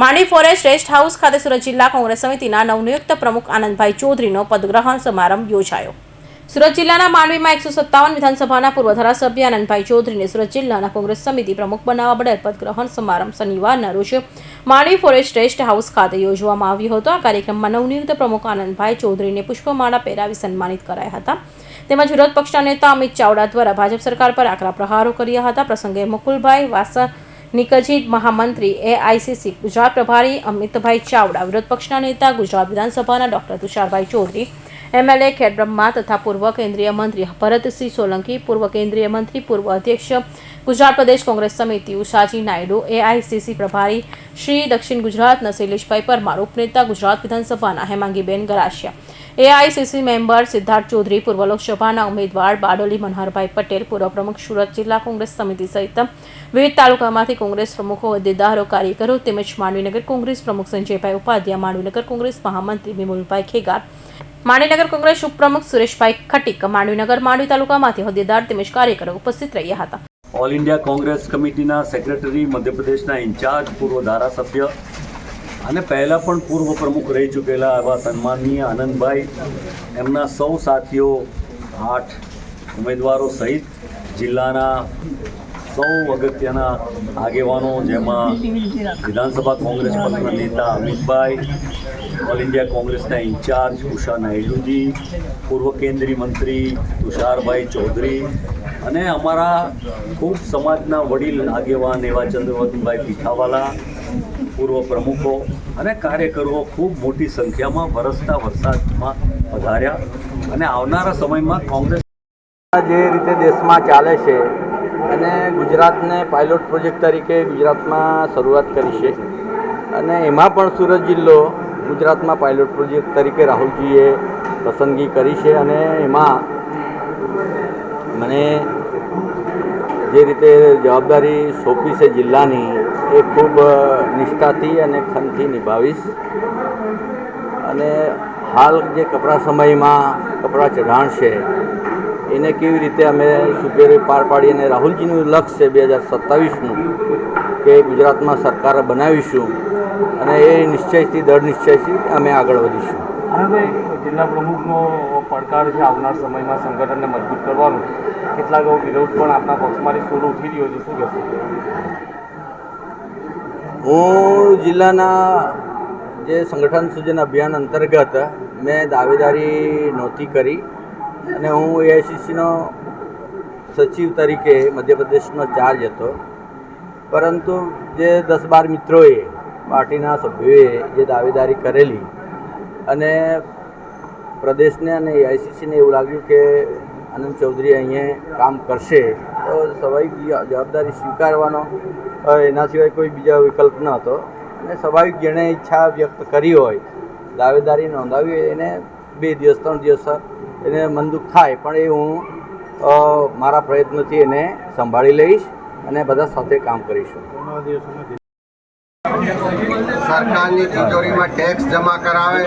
માંડી forest rest house ખાતે સુરત જિલ્લા કોંગ્રેસ સમિતિના નવનિયુક્ત પ્રમુખ આનંદભાઈ ચૌધરીનો પદગ્રહણ સમારંભ યોજાયો. સુરત જિલ્લાના માંડવીમાં એકસો સત્તાવન વિધાનસભાના પૂર્વ ધારાસભ્ય આનંદભાઈ ચૌધરીને સુરત જિલ્લાના કોંગ્રેસ સમિતિ પ્રમુખ બનાવવા બદલ પદગ્રહણ સમારંભ શનિવારના રોજ માંડવી ફોરેસ્ટ રેસ્ટ હાઉસ ખાતે યોજવામાં આવ્યો હતો. આ કાર્યક્રમમાં નવનિયુક્ત પ્રમુખ આનંદભાઈ ચૌધરીને પુષ્પમાળા પહેરાવી સન્માનિત કરાયા હતા. તેમજ વિરોધ પક્ષના નેતા અમિત ચાવડા દ્વારા ભાજપ સરકાર પર આકરા પ્રહારો કર્યા હતા. પ્રસંગે મુકુલભાઈ વાસા નિકજી મહામંત્રી એઆઈસીસી ગુજરાત પ્રભારી અમિતભાઈ ચાવડા, વિરોધ પક્ષના નેતા, ગુજરાત વિધાનસભાના ડોક્ટર તુષારભાઈ ચૌધરી એમએલએ ખેડબ્રહ્મા તથા પૂર્વ કેન્દ્રીય મંત્રી ભરતસિંહ સોલંકી, પૂર્વ કેન્દ્રીય મંત્રી, પૂર્વ અધ્યક્ષ, ગુજરાત પ્રદેશ કોંગ્રેસ સમિતિ ઉષાજી નાયડુ એઆઈસીસી પ્રભારી શ્રી દક્ષિણ ગુજરાતના શૈલેષભાઈ પરમાર, ઉપનેતા ગુજરાત વિધાનસભાના હેમાંગીબેન ગરાસિયા એઆઈસીસી મેમ્બર સિદ્ધાર્થ ચૌધરી પૂર્વ લોકસભાના ઉમેદવાર બારડોલી મનહરભાઈ પટેલ, પૂર્વ પ્રમુખ સુરત જિલ્લા કોંગ્રેસ સમિતિ સહિત વિવિધ તાલુકામાંથી કોંગ્રેસ પ્રમુખો, હોદ્દેદારો, કાર્યકરો તેમજ માંડવીનગર કોંગ્રેસ પ્રમુખ સંજયભાઈ ઉપાધ્યાય માંડવીનગર કોંગ્રેસ મહામંત્રી વિમુલભાઈ ખેગાર, માંડવીનગર કોંગ્રેસ ઉપપ્રમુખ સુરેશભાઈ ખટીક, માંડવીનગર માંડવી તાલુકામાંથી હોદ્દેદાર તેમજ કાર્યકરો ઉપસ્થિત રહ્યા હતા. ઓલ ઇન્ડિયા કોંગ્રેસ કમિટીના સેક્રેટરી મધ્યપ્રદેશના ઇન્ચાર્જ, પૂર્વ ધારાસભ્ય અને પહેલાં પણ પૂર્વ પ્રમુખ રહી ચૂકેલા એવા સન્માનીય આનંદભાઈ, એમના સૌ સાથીઓ, આઠ ઉમેદવારો સહિત જિલ્લાના સૌ અગત્યના આગેવાનો જેમાં વિધાનસભા કોંગ્રેસ પક્ષના નેતા અમિતભાઈ, ઓલ ઇન્ડિયા કોંગ્રેસના ઇન્ચાર્જ ઉષા નાયડુજી, પૂર્વ કેન્દ્રીય મંત્રી તુષારભાઈ ચૌધરી અને અમારા ખૂબ સમાજના વડીલ આગેવાન એવા ચંદ્રવતભાઈ પીઠાવાલા પૂર્વ પ્રમુખો અને કાર્યકરો ખૂબ મોટી સંખ્યામાં વરસતા વરસાદમાં પધાર્યા અને આવનારા સમયમાં કોંગ્રેસ જે રીતે દેશમાં ચાલે છે અને ગુજરાતને પાયલોટ પ્રોજેક્ટ તરીકે ગુજરાતમાં શરૂઆત કરી છે. અને એમાં પણ સુરત જિલ્લો ગુજરાતમાં પાયલોટ પ્રોજેક્ટ તરીકે રાહુલજીએ પસંદગી કરી છે અને એમાં મને જે રીતે જવાબદારી સોંપી છે જિલ્લાની, એ ખૂબ નિષ્ઠાથી અને ખનથી નિભાવીશ. અને હાલ જે કપરા સમયમાં કપરા ચઢાણ છે, એને કેવી રીતે અમે સુપેરે પાર પાડી અને રાહુલજીનું લક્ષ્ય છે બે હજાર સત્તાવીસનું, કે ગુજરાતમાં સરકાર બનાવીશું અને એ નિશ્ચયથી દળ નિશ્ચયથી અમે આગળ વધીશું. આનંદભાઈ જિલ્લા પ્રમુખનો પડકાર છે આવનાર સમયમાં સંગઠનને મજબૂત કરવાનું કેટલાક એવો વિરોધ પણ આપણા પક્ષમાંથી સૂર ઉઠી રહ્યો છે. શું કહેશો? હું જિલ્લાના જે સંગઠન સૂચન અભિયાન અંતર્ગત મેં દાવેદારી નહોતી કરી અને હું એઆઈસીસીનો સચિવ તરીકે મધ્યપ્રદેશનો ચાર્જ હતો. પરંતુ જે દસ બાર મિત્રોએ પાર્ટીના સભ્યોએ જે દાવેદારી કરેલી અને પ્રદેશને અને એઆઈસીસીને એવું લાગ્યું કે આનંદ ચૌધરી અહીંયા કામ કરશે, તો સ્વાભાવિક જવાબદારી સ્વીકારવાનો. એના સિવાય કોઈ બીજો વિકલ્પ ન હતો. અને સ્વાભાવિક જેણે ઈચ્છા વ્યક્ત કરી હોય, દાવેદારી નોંધાવી હોય, એને બે દિવસ, ત્રણ દિવસ એને મનદુખ થાય, પણ એ હું મારા પ્રયત્નોથી એને સંભાળી લઈશ અને બધા સાથે કામ કરીશું. સરકારની તિજોરીમાં ટેક્સ જમા કરાવે.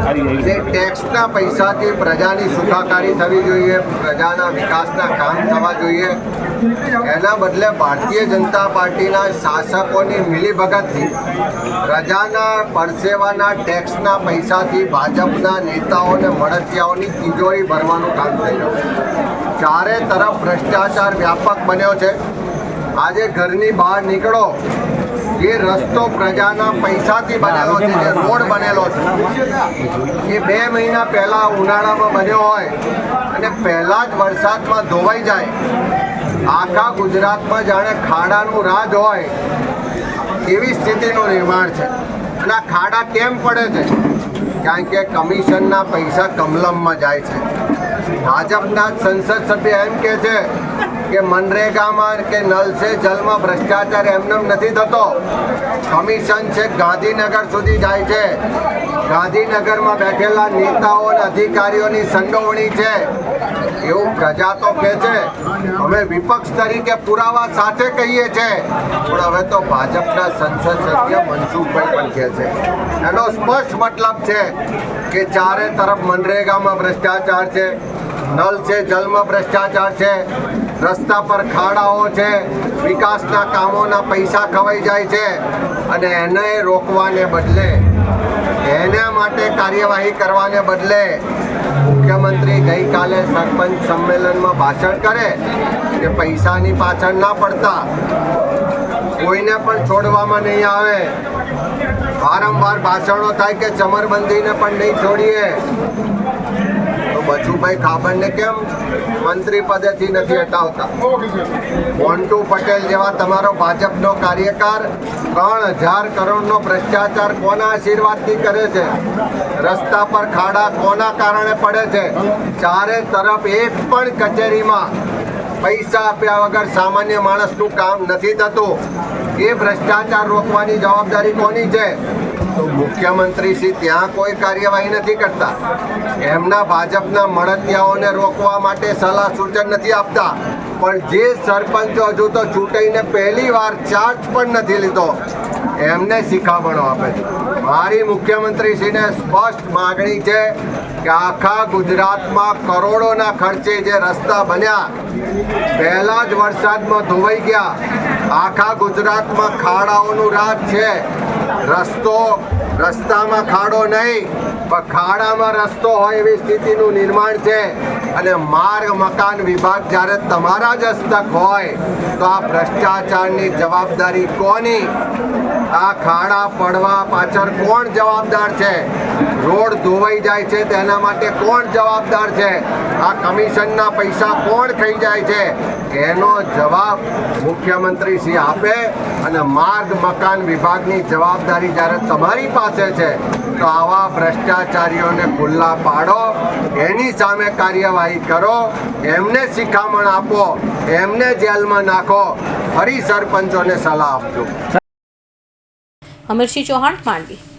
તે ટેક્સના પૈસાથી પ્રજાની સુખાકારી થવી જોઈએ પ્રજાના વિકાસના કામ થવા જોઈએ. એના બદલે ભારતીય જનતા પાર્ટીના શાસકોની મિલીભગતથી પ્રજાના પરસેવાના ટેક્સના પૈસાથી ભાજપના નેતાઓને મળતિયાઓની તિજોરી ભરવાનું કામ થઈ રહ્યું ચારે તરફ ભ્રષ્ટાચાર વ્યાપક બન્યો છે. આજે ઘરની બહાર નીકળો એ રસ્તો પ્રજાના પૈસાથી બનેલો છે, જે રોડ બનેલો છે, એ બે મહિના પહેલા ઉનાળામાં બન્યો હોય અને પહેલા જ વરસાદમાં ધોવાઈ જાય, આખા ગુજરાતમાં જાણે ખાડાનું રાજ હોય, એવી સ્થિતિનું નિર્માણ છે. અને આ ખાડા કેમ પડે છે? કારણ કે કમિશનના પૈસા કમલમમાં જાય છે. ભાજપના જ સંસદ સભ્ય એમ કે છે કે મનરેગામાં કે નલ સે જલમાં ભ્રષ્ટાચાર એમનેમ નથી થતો. કમિશન છે, ગાંધીનગર સુધી જાય છે. ગાંધીનગરમાં બેઠેલા નેતાઓ અને અધિકારીઓની સંડોવણી છે. એવું પ્રજા તો કહે છે. અમે વિપક્ષ તરીકે પુરાવા સાથે કહીએ છીએ પણ હવે તો ભાજપના સંસદ સભ્ય મનસુખભાઈ પણ કહે છે. એનો સ્પષ્ટ મતલબ છે કે ચારે તરફ મનરેગામાં ભ્રષ્ટાચાર છે, નલ છે જલમાં ભ્રષ્ટાચાર છે. રસ્તા પર ખાડાઓ છે, વિકાસના કામોના પૈસા ખવાઈ જાય છે અને એને રોકવાને બદલે, એના માટે કાર્યવાહી કરવાને બદલે મુખ્યમંત્રી ગઈકાલે સરપંચ સંમેલનમાં ભાષણ કરે કે પૈસાની પાછળ ના પડતા, કોઈને પણ છોડવામાં નહીં આવે. વારંવાર ભાષણો થાય કે ચમરબંધીને પણ નહીં છોડીએ. બચુભાઈ ખાબરને કેમ મંત્રી પદેથી નથી હટાવતા? મોન્ટુ પટેલ જેવા તમારો ભાજપનો કાર્યકાર ત્રણ હજાર કરોડનો ભ્રષ્ટાચાર કોના આશીર્વાદથી કરે છે? રસ્તા પર ખાડા કોના કારણે પડે છે? ચારે તરફ એક પણ કચેરીમાં પૈસા આપ્યા વગર સામાન્ય માણસનું કામ નથી થતું. એ ભ્રષ્ટાચાર રોકવાની જવાબદારી કોની છે? તો મુખ્યમંત્રી શ્રી ત્યાં કોઈ કાર્યવાહી નથી કરતા. એમના ભાજપના મળતિયાઓને રોકવા માટે સલાહ સૂચન નથી આપતા. પણ જે સરપંચો હજુ તો ચૂંટાઈને પહેલી વાર ચાર્જ પણ નથી લીધો. એમને શિખામણો આપે છે. મારી મુખ્યમંત્રીશ્રીને સ્પષ્ટ માગણી છે કે આખા ગુજરાતમાં કરોડોના ખર્ચે જે રસ્તા બન્યા, પહેલા જ વરસાદમાં ધોવાઈ ગયા. આખા ગુજરાતમાં ખાડાઓનું રાજ છે. રસ્તો રસ્તામાં ખાડો નહીં પણ ખાડામાં રસ્તો હોય એવી સ્થિતિનું નિર્માણ છે. અને માર્ગ, મકાન, વિભાગ જ્યારે તમારા જ હસ્તક હોય, તો આ ભ્રષ્ટાચારની જવાબદારી કોની? આ ખાડા પડવા પાછળ કોણ જવાબદાર છે? રોડ ધોવાઈ જાય છે, તેના માટે કોણ જવાબદાર છે? આ કમિશનના પૈસા કોણ ખાઈ જાય છે? એનો જવાબ મુખ્યમંત્રી શ્રી આપે અને માર્ગ, મકાન વિભાગની જવાબદારી જ્યારે તમારી પાસે છે, તો આવા ભ્રષ્ટાચારીઓને ખુલ્લા પાડો. એની સામે કાર્યવાહી કરો, એમને શિખામણ આપો, એમને જેલમાં નાખો, ફરી સરપંચોને સલાહ આપજો. અમરસિંહ ચૌહાણ, માંડવી.